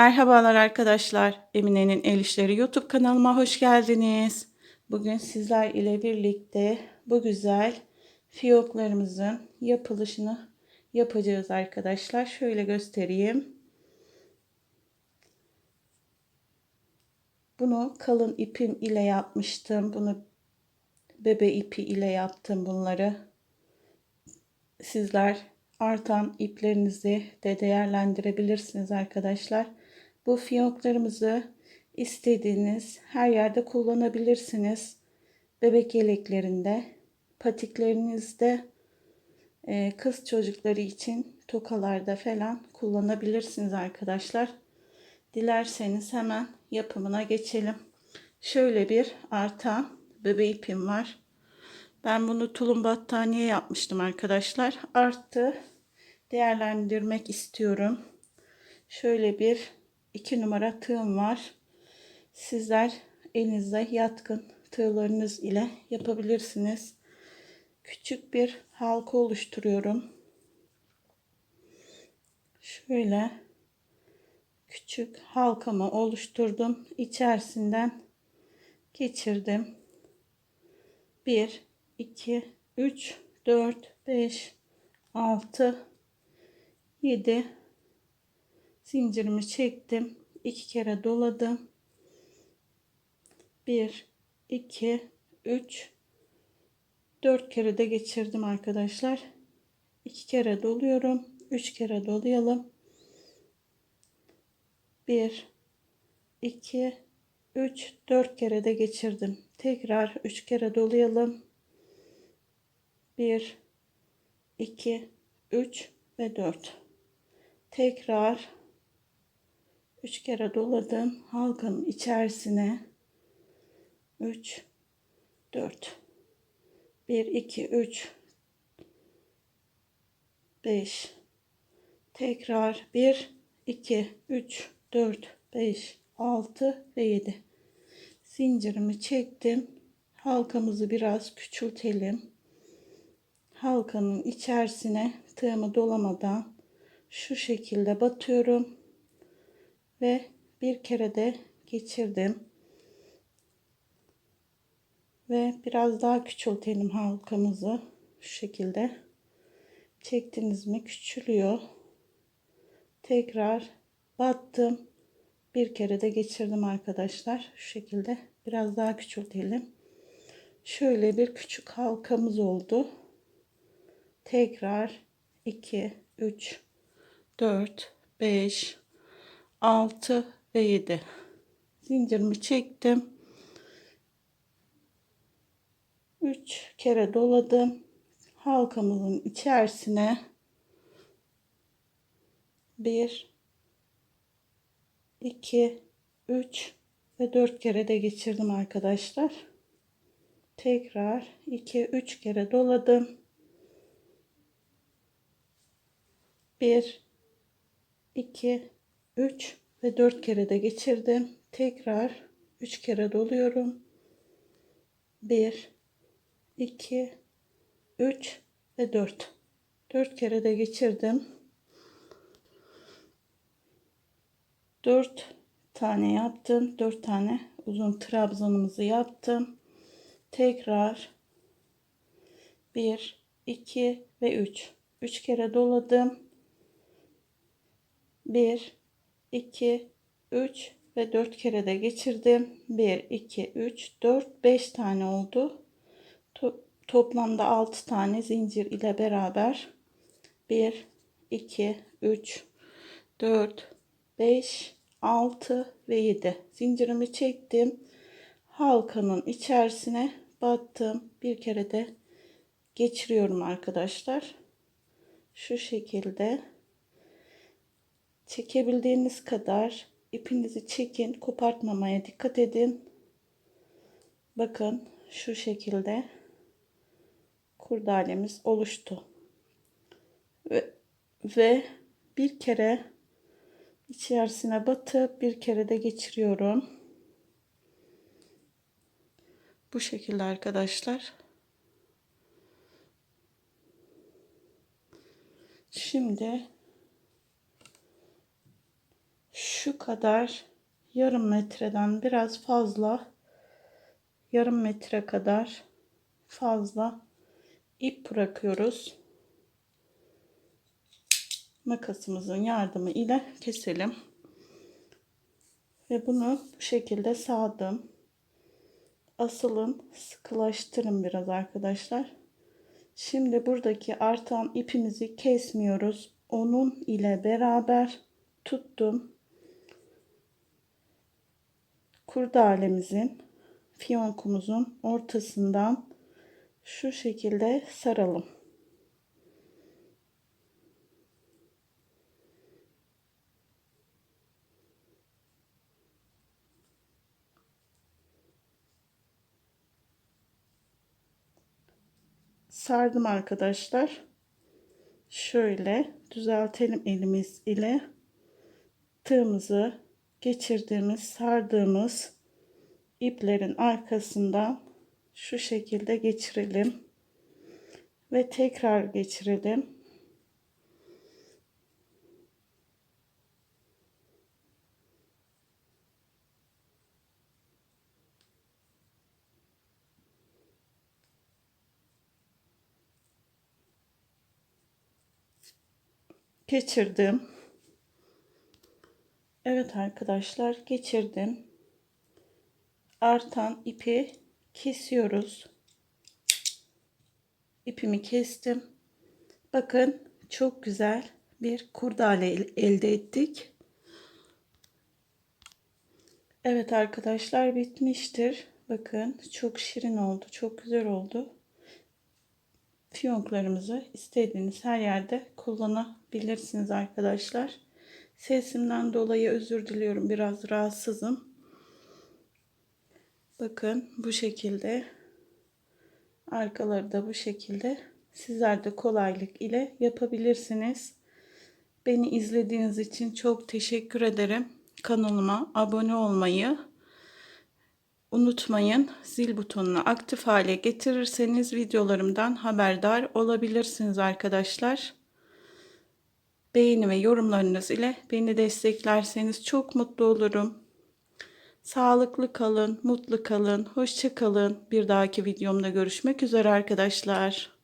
Merhabalar arkadaşlar. Emine'nin El İşleri YouTube kanalıma hoş geldiniz. Bugün sizler ile birlikte bu güzel fiyoklarımızın yapılışını yapacağız arkadaşlar. Şöyle göstereyim. Bunu kalın ipim ile yapmıştım. Bunu bebe ipi ile yaptım bunları. Sizler artan iplerinizi de değerlendirebilirsiniz arkadaşlar. Bu fiyonklarımızı istediğiniz her yerde kullanabilirsiniz. Bebek yeleklerinde, patiklerinizde, e, kız çocukları için tokalarda falan kullanabilirsiniz arkadaşlar. Dilerseniz hemen yapımına geçelim. Şöyle bir artan bebe ipim var. Ben bunu tulum battaniye yapmıştım arkadaşlar. Arttı değerlendirmek istiyorum. Şöyle bir iki numara tığım var. Sizler elinizde yatkın tığlarınız ile yapabilirsiniz. Küçük bir halka oluşturuyorum. Şöyle küçük halkamı oluşturdum. İçerisinden geçirdim. 1 2 3 4 5 6 7 zincirimi çektim. 2 kere doladım. 1 2 3 4 kere de geçirdim arkadaşlar. 2 kere doluyorum. 3 kere dolayalım. 1 2 3 4 kere de geçirdim. Tekrar 3 kere dolayalım. 1 2 3 ve 4 tekrar 3 kere doladım halkanın içerisine 3 4 1 2 3 5 tekrar 1 2 3 4 5 6 ve 7 zincirimi çektim. Halkamızı biraz küçültelim. Halkanın içerisine tığımı dolamadan şu şekilde batıyorum ve bir kere de geçirdim. Ve biraz daha küçültelim halkamızı. Şu şekilde. Çektiniz mi küçülüyor. Tekrar battım. Bir kere de geçirdim arkadaşlar. Şu şekilde biraz daha küçültelim. Şöyle bir küçük halkamız oldu. Tekrar 2 3 4 5 6 ve 7 zincirimi çektim. 3 kere doladım. Halkamızın içerisine 1 2 3 ve 4 kere de geçirdim arkadaşlar. Tekrar 2 3 kere doladım. 1 2 3 ve 4 kere de geçirdim. Tekrar 3 kere doluyorum. 1 2 3 ve 4. 4 kere de geçirdim. 4 tane yaptım. 4 tane uzun trabzanımızı yaptım. Tekrar 1 2 ve 3. 3 kere doladım. 1 2 3 ve 4 kere de geçirdim. 1 2 3 4 5 tane oldu. To toplamda 6 tane zincir ile beraber 1 2 3 4 5 6 ve 7 zincirimi çektim. Halkanın içerisine battım. Bir kere de geçiriyorum arkadaşlar. Şu şekilde çekebildiğiniz kadar ipinizi çekin kopartmamaya dikkat edin. Bakın şu şekilde kurdalemiz oluştu. Ve, ve bir kere içerisine batıp bir kere de geçiriyorum. Bu şekilde arkadaşlar. Şimdi şu kadar yarım metreden biraz fazla yarım metre kadar fazla ip bırakıyoruz. Makasımızın yardımı ile keselim. Ve bunu bu şekilde sağdım. Asılın, sıkılaştırın biraz arkadaşlar. Şimdi buradaki artan ipimizi kesmiyoruz. Onun ile beraber tuttum. Kurdalemizin, fiyonkumuzun ortasından şu şekilde saralım. sardım arkadaşlar. Şöyle düzeltelim elimiz ile tığımızı geçirdiğimiz sardığımız iplerin arkasından şu şekilde geçirelim ve tekrar geçirelim. geçirdim. Evet arkadaşlar geçirdim. Artan ipi kesiyoruz. İpimi kestim. Bakın çok güzel bir kurdale elde ettik. Evet arkadaşlar bitmiştir. Bakın çok şirin oldu. Çok güzel oldu fiyonklarımızı istediğiniz her yerde kullanabilirsiniz arkadaşlar. Sesimden dolayı özür diliyorum. Biraz rahatsızım. Bakın bu şekilde. Arkaları da bu şekilde. Sizler de kolaylık ile yapabilirsiniz. Beni izlediğiniz için çok teşekkür ederim. Kanalıma abone olmayı, Unutmayın zil butonunu aktif hale getirirseniz videolarımdan haberdar olabilirsiniz arkadaşlar. Beğeni ve yorumlarınız ile beni desteklerseniz çok mutlu olurum. Sağlıklı kalın, mutlu kalın, hoşça kalın. Bir dahaki videomda görüşmek üzere arkadaşlar.